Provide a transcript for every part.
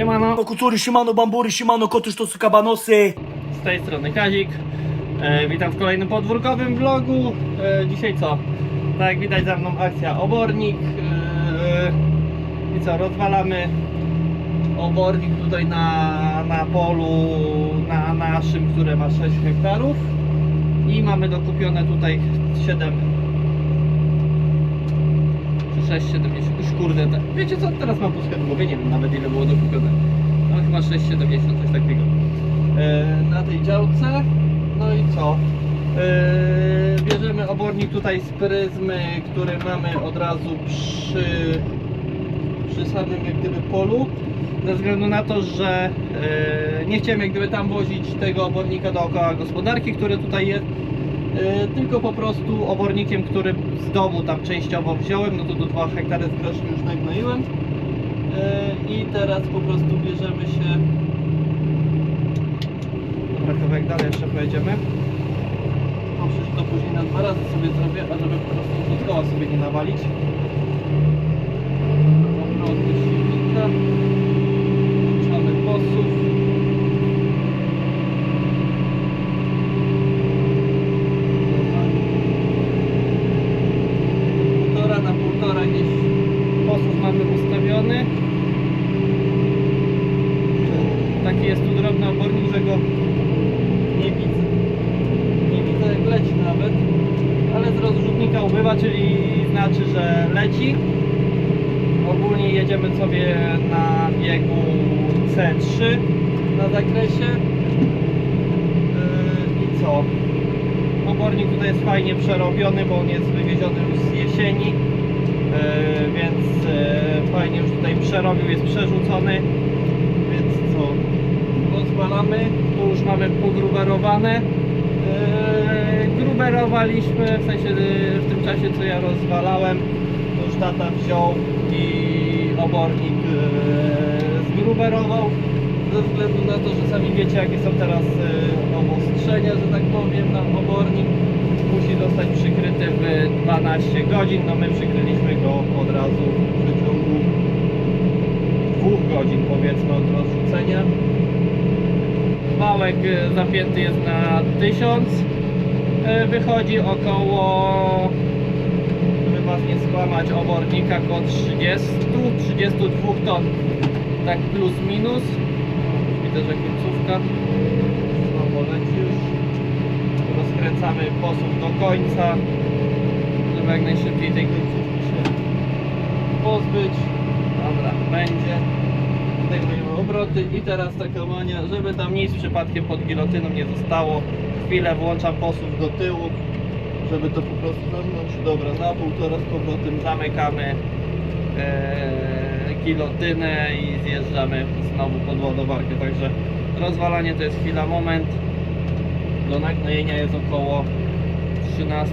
Siemano, Kucury, siemano, bambury, siemano, kotusz to suka banosy. z tej strony Kazik. E, witam w kolejnym podwórkowym vlogu. E, dzisiaj co? Tak jak widać za mną akcja obornik. E, I co, rozwalamy obornik tutaj na, na polu na naszym, które ma 6 hektarów. I mamy dokupione tutaj 7 czy 6,70 już kurde, tak. wiecie co, teraz mam w głowie, nie wiem nawet ile było dokupione. No chyba 6,70 coś takiego. E, na tej działce. No i co? E, bierzemy obornik tutaj z pryzmy, który mamy od razu przy, przy samym jak gdyby polu. Ze względu na to, że e, nie chciałem jak gdyby tam wozić tego obornika dookoła gospodarki, który tutaj jest. E, tylko po prostu obornikiem, który z domu tam częściowo wziąłem, no to do 2 hektary z groszem już nagnoiłem. E, I teraz po prostu bierzemy się Dobra, kawałek dalej jeszcze pojedziemy. No przecież to później na dwa razy sobie zrobię, a żeby po prostu od koła sobie nie nawalić. Obroty silnika. Włączamy posów. Dobra. Półtora na półtora gdzieś posów mamy ustawiony. Taki jest tu drobny obornik, że go nie widzę. Nie widzę jak leci nawet. Ale z rozrzutnika ubywa, czyli znaczy, że leci. Ogólnie jedziemy sobie na biegu C3 na zakresie. Yy, I co? Obornik tutaj jest fajnie przerobiony, bo on jest wywieziony już z jesieni. Yy, więc yy, fajnie już tutaj przerobił, jest przerzucony. Więc co? rozwalamy, tu już mamy pogruberowane. Yy, gruberowaliśmy, w sensie w tym czasie co ja rozwalałem, to już tata wziął i obornik zgruberował. Ze względu na to, że sami wiecie jakie są teraz yy, obostrzenia, że tak powiem, na obornik. Musi zostać przykryty w 12 godzin. No my przykryliśmy go od razu w przeciągu dwóch godzin powiedzmy od rozrzucenia. Wałek e, zapięty jest na 1000. E, Wychodzi około, Was nie skłamać, obornika około 30, 32 ton. Tak plus minus. Widzę, że końcówka. Leci już. Rozkręcamy posób do końca, żeby jak najszybciej tej końcówki się pozbyć. Dobra, będzie zdejmujemy obroty i teraz taka mania, żeby tam nic przypadkiem pod gilotyną nie zostało. Chwilę włączam posuw do tyłu, żeby to po prostu zamknąć. Dobra, na pół z powrotem zamykamy e, gilotynę i zjeżdżamy znowu pod ładowarkę. Także rozwalanie to jest chwila, moment. Do nagnojenia jest około 13,5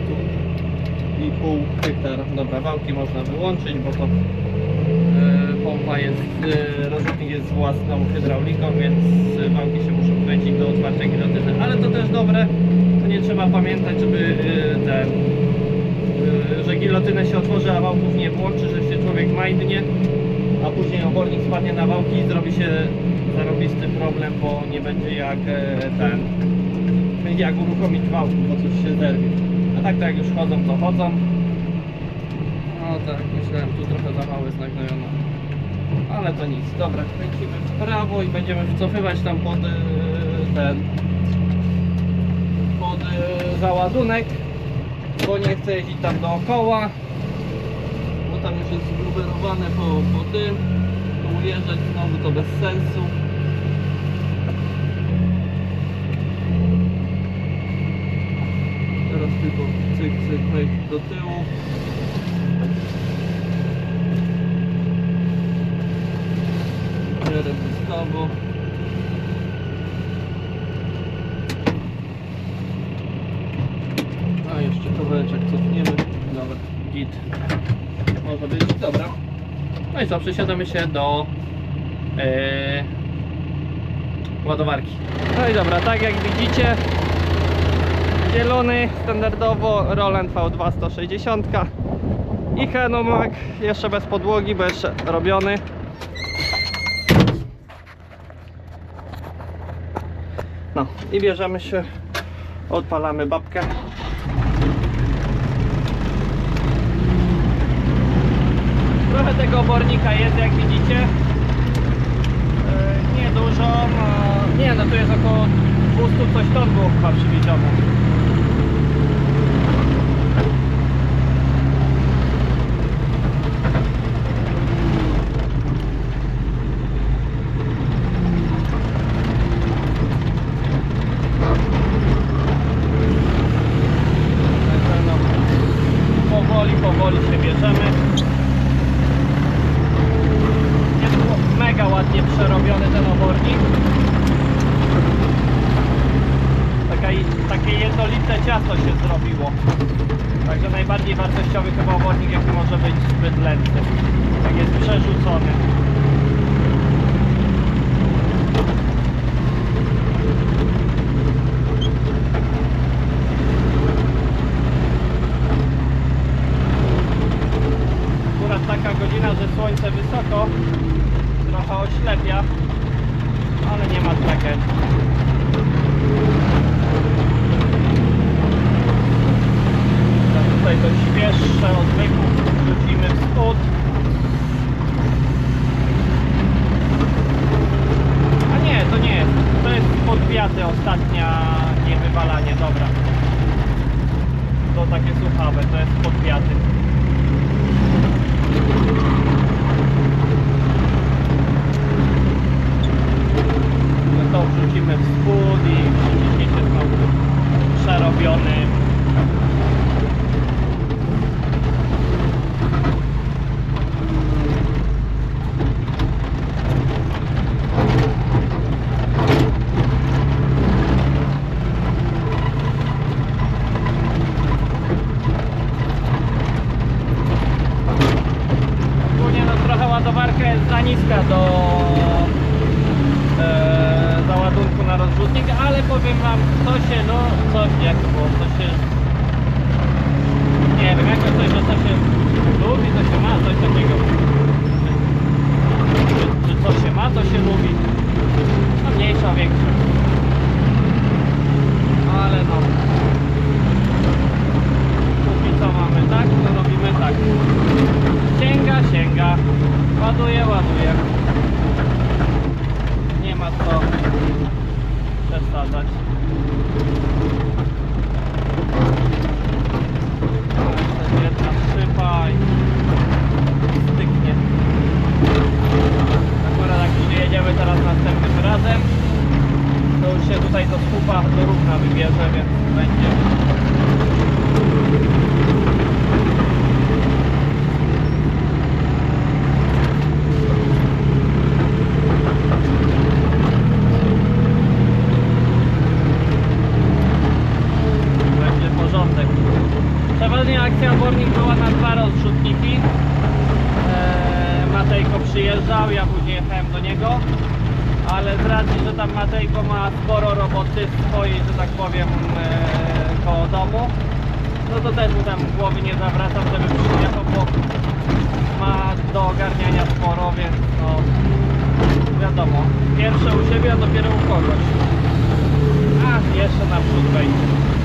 hektara. Dobra, wałki można wyłączyć, bo to E, pompa jest, e, rozrzutnik jest własną hydrauliką, więc wałki się muszą kręcić do otwarcia gilotyny, ale to też dobre, nie trzeba pamiętać, żeby e, ten, e, że gilotynę się otworzy, a wałków nie włączy, że się człowiek majdnie, spadnie na wałki i zrobi się zarobisty problem, bo nie będzie jak e, ten, jak uruchomić wałki, bo coś się zerwie. A tak to jak już chodzą, to chodzą. No tak, myślałem, tu trochę za jest nagnojona. Ale to nic. Dobra, kręcimy w prawo i będziemy wycofywać tam pod e, ten pod e, załadunek, bo nie chcę jeździć tam dookoła, bo tam już jest zgruberowane po, po tym. Tu ujeżdżać znowu to bez sensu. Teraz tylko cyk, cyk, do tyłu. Biorę wystawo. A jeszcze kawałeczek cofniemy. Dobra, git. Może być, dobra. No i co, przesiadamy się do Yy, ładowarki. No i dobra, tak jak widzicie, zielony standardowo Roland V2 160 i Henomak jeszcze bez podłogi, bo jeszcze robiony. No i bierzemy się, odpalamy babkę. Trochę tego obornika jest jak widzicie niedużą. Nie, no tu jest około 200 coś ton było chyba. Powoli, powoli się wartościowy chyba obornik, jaki może być zbyt lędny. Tak jest przerzucony. Akurat taka godzina, że słońce wysoko, trochę oślepia, ale nie ma tragedii. tutaj to świeższe odwyku wrzucimy w spód. A nie, to nie jest. To jest spod wiaty ostatnia niewywalanie, dobra. To takie słuchawe, to jest spod wiaty no to wrzucimy w spód i widzicie, jest przerobiony. abi biraz abi bence. no to wiadomo, pierwsze u siebie, a dopiero u kogoś. A jeszcze naprzód wejdzie.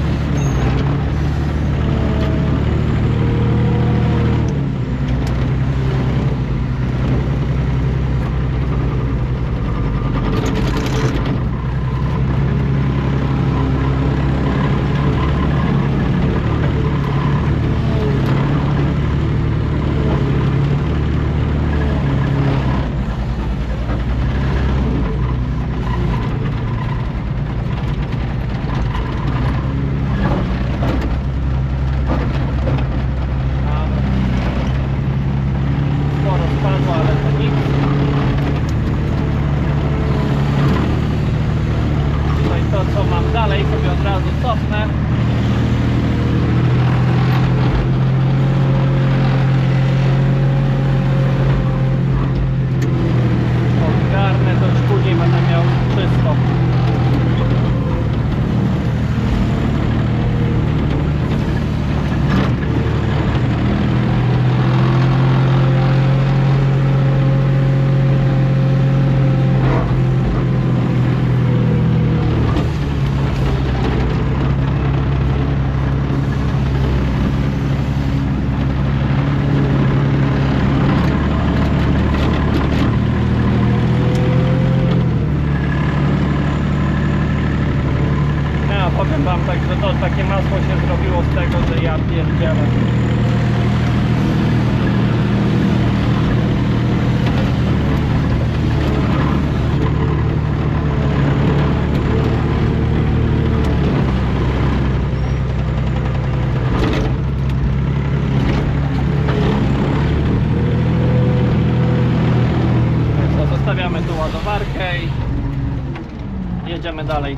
Dalej.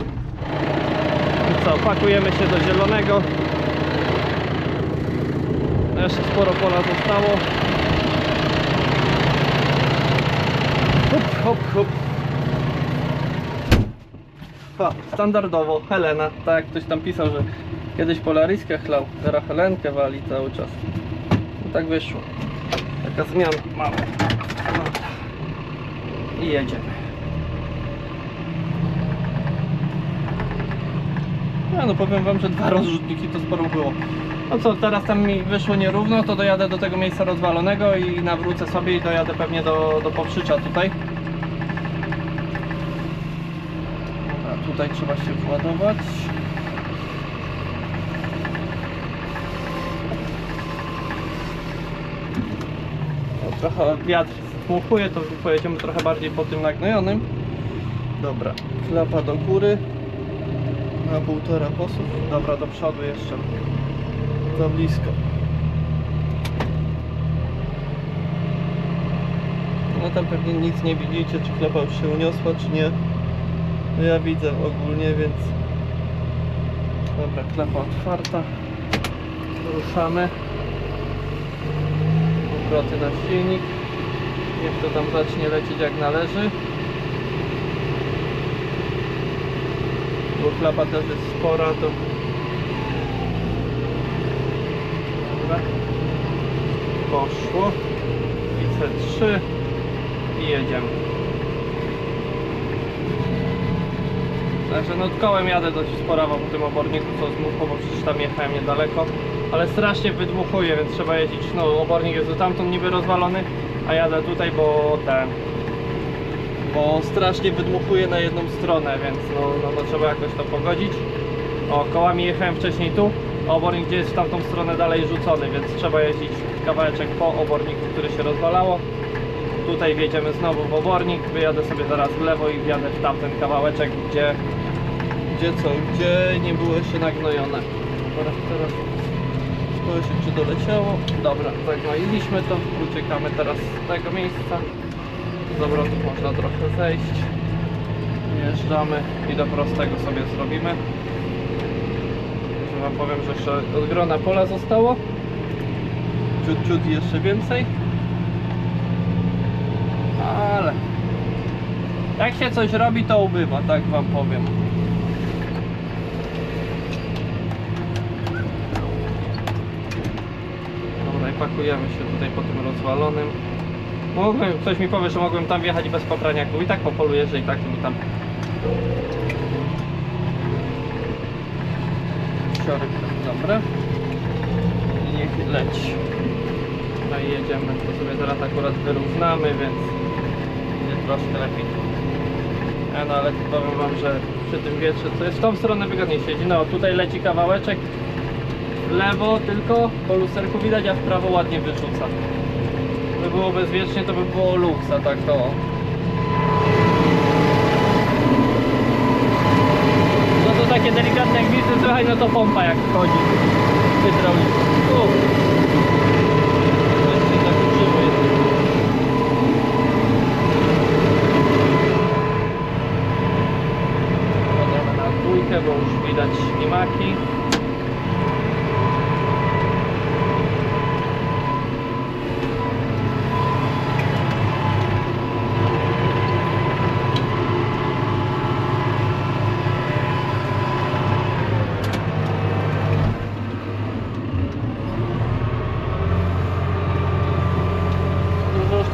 I co, pakujemy się do zielonego. Jeszcze sporo pola zostało. Hop, hop, hop. Ha, standardowo, Helena. Tak jak ktoś tam pisał, że kiedyś Polariskę chlał, teraz Helenkę wali cały czas. No tak wyszło. Taka zmiana mała. I jedziemy. No, no powiem wam, że dwa rozrzutniki to sporo było. No co, teraz tam mi wyszło nierówno, to dojadę do tego miejsca rozwalonego i nawrócę sobie i dojadę pewnie do, do Powszycza tutaj. Dobra, tutaj trzeba się władować. Trochę wiatr dmuchuje, to pojedziemy trochę bardziej po tym nagnojonym. Dobra, klapa do góry na półtora posów. Dobra, do przodu jeszcze. Za blisko. No tam pewnie nic nie widzicie, czy klepa już się uniosła, czy nie. No ja widzę ogólnie, więc... Dobra, klepa otwarta. Ruszamy. Obroty na silnik. Niech to tam zacznie lecieć jak należy. Klapa też jest spora, to... Dobra. Poszło. IC3 i jedziemy. Także no kołem jadę dość spora po tym oborniku, co zmuchło, bo przecież tam jechałem niedaleko. Ale strasznie wydmuchuje, więc trzeba jeździć. No obornik jest tamtąd niby rozwalony, a jadę tutaj, bo ten bo strasznie wydmuchuje na jedną stronę, więc no, no, no trzeba jakoś to pogodzić. O, kołami jechałem wcześniej tu, obornik gdzie jest w tamtą stronę dalej rzucony, więc trzeba jeździć kawałeczek po oborniku, który się rozwalało. Tutaj wjedziemy znowu w obornik, wyjadę sobie zaraz w lewo i wjadę w tamten kawałeczek, gdzie, gdzie co, gdzie nie było jeszcze nagnojone. Teraz, teraz spojrzeć czy doleciało. Dobra, zagnoiliśmy to, uciekamy teraz z tego miejsca. Z obrotów można trochę zejść. Wjeżdżamy i do prostego sobie zrobimy. Wam powiem, że jeszcze od grona pola zostało. Ciut, ciut jeszcze więcej. Ale jak się coś robi, to ubywa, tak wam powiem. Pakujemy się tutaj po tym rozwalonym. Mogłem, ktoś mi powie, że mogłem tam wjechać bez popraniaku i tak po polu jeżdżę i tak mi tam. Siory, dobra I niech leci No i jedziemy, to sobie teraz akurat wyrównamy, więc będzie troszkę lepiej. E, No ale powiem wam, że przy tym wietrze, to jest w tą stronę wygodniej siedzi No tutaj leci kawałeczek. W lewo tylko po lusterku widać, a w prawo ładnie wyrzuca by było bezwiecznie, to by było luks, a tak to. No to takie delikatne jak widzę, słuchaj, no to pompa jak wchodzi. Jeszcze tak bo już widać ślimaki.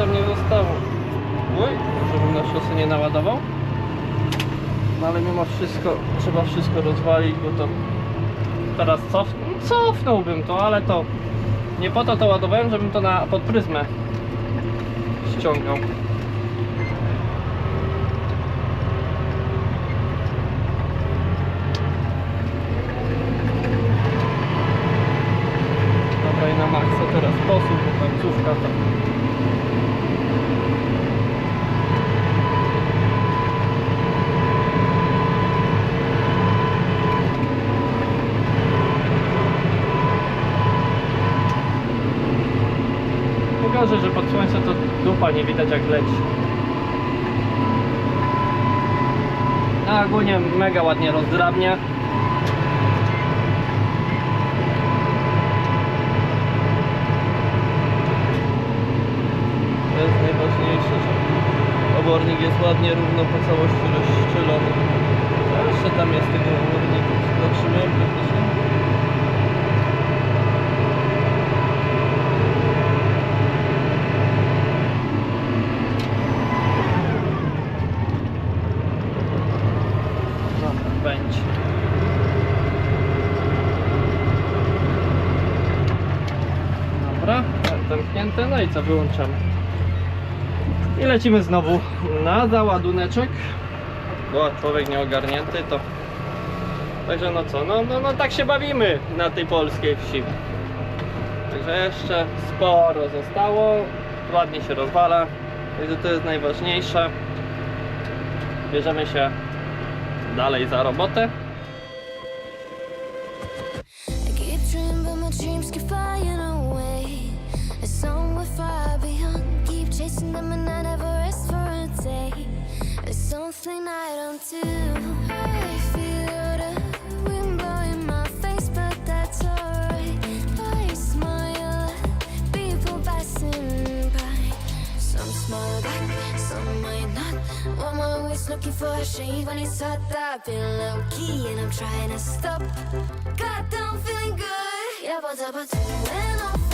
tam nie zostało. Uj, żebym na szosę nie naładował. No ale mimo wszystko, trzeba wszystko rozwalić, bo to teraz cof... cofnąłbym to, ale to nie po to to ładowałem, żebym to na pod pryzmę ściągał. Dobra i na maksa teraz sposób, bo końcówka to... fajnie widać jak leci. A ogólnie mega ładnie rozdrabnia. To jest najważniejsze, że obornik jest ładnie równo po całości rozszczelony. A jeszcze tam jest tego obornika. Zobaczymy, praktycznie. No, będzie. Dobra, co, wyłączamy. I lecimy znowu na załaduneczek. Bo człowiek nieogarnięty to... Także no co, no, no, no tak się bawimy na tej polskiej wsi. Także jeszcze sporo zostało, ładnie się rozwala, także to jest najważniejsze. Bierzemy się dalej za robotę. Them, and I never rest for a day. There's something I don't do. I feel the wind blowing my face, but that's alright. I smile at people passing by. Some smile back, some might not. I'm always looking for a shade when it's hot. I've been low key and I'm trying to stop. God, I'm feeling good. Yeah, but up to when off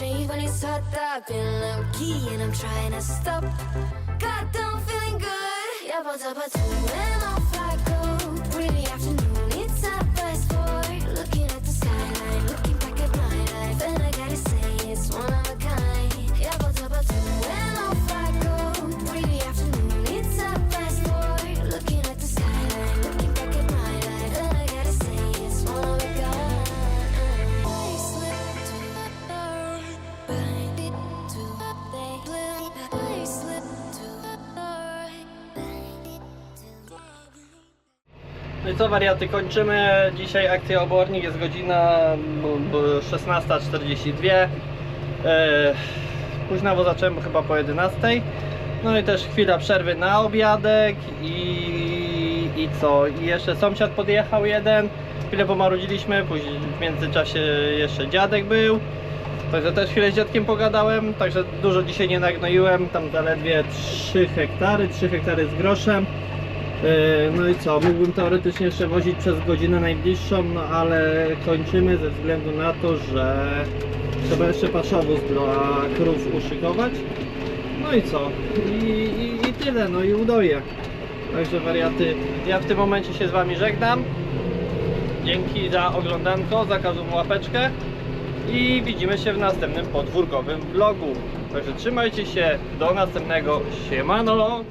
when it's hot. I've been low key and I'm trying to stop. God, I'm feeling good. Yeah, but co wariaty, kończymy. Dzisiaj akcję obornik, jest godzina b- b- 16.42 e, Późno zacząłem bo chyba po 11 No i też chwila przerwy na obiadek i, i co? I jeszcze sąsiad podjechał jeden. Chwilę pomarudziliśmy, później w międzyczasie jeszcze dziadek był. Także też chwilę z dziadkiem pogadałem, także dużo dzisiaj nie nagnoiłem, tam zaledwie 3 hektary, 3 hektary z groszem No i co, mógłbym teoretycznie jeszcze wozić przez godzinę najbliższą, no ale kończymy ze względu na to, że trzeba jeszcze paszowóz dla krów uszykować. No i co? I, i, i tyle, no i udoję. Także wariaty, ja w tym momencie się z Wami żegnam. Dzięki za oglądanko, za każdą łapeczkę i widzimy się w następnym podwórkowym vlogu. Także trzymajcie się, do następnego, siemano!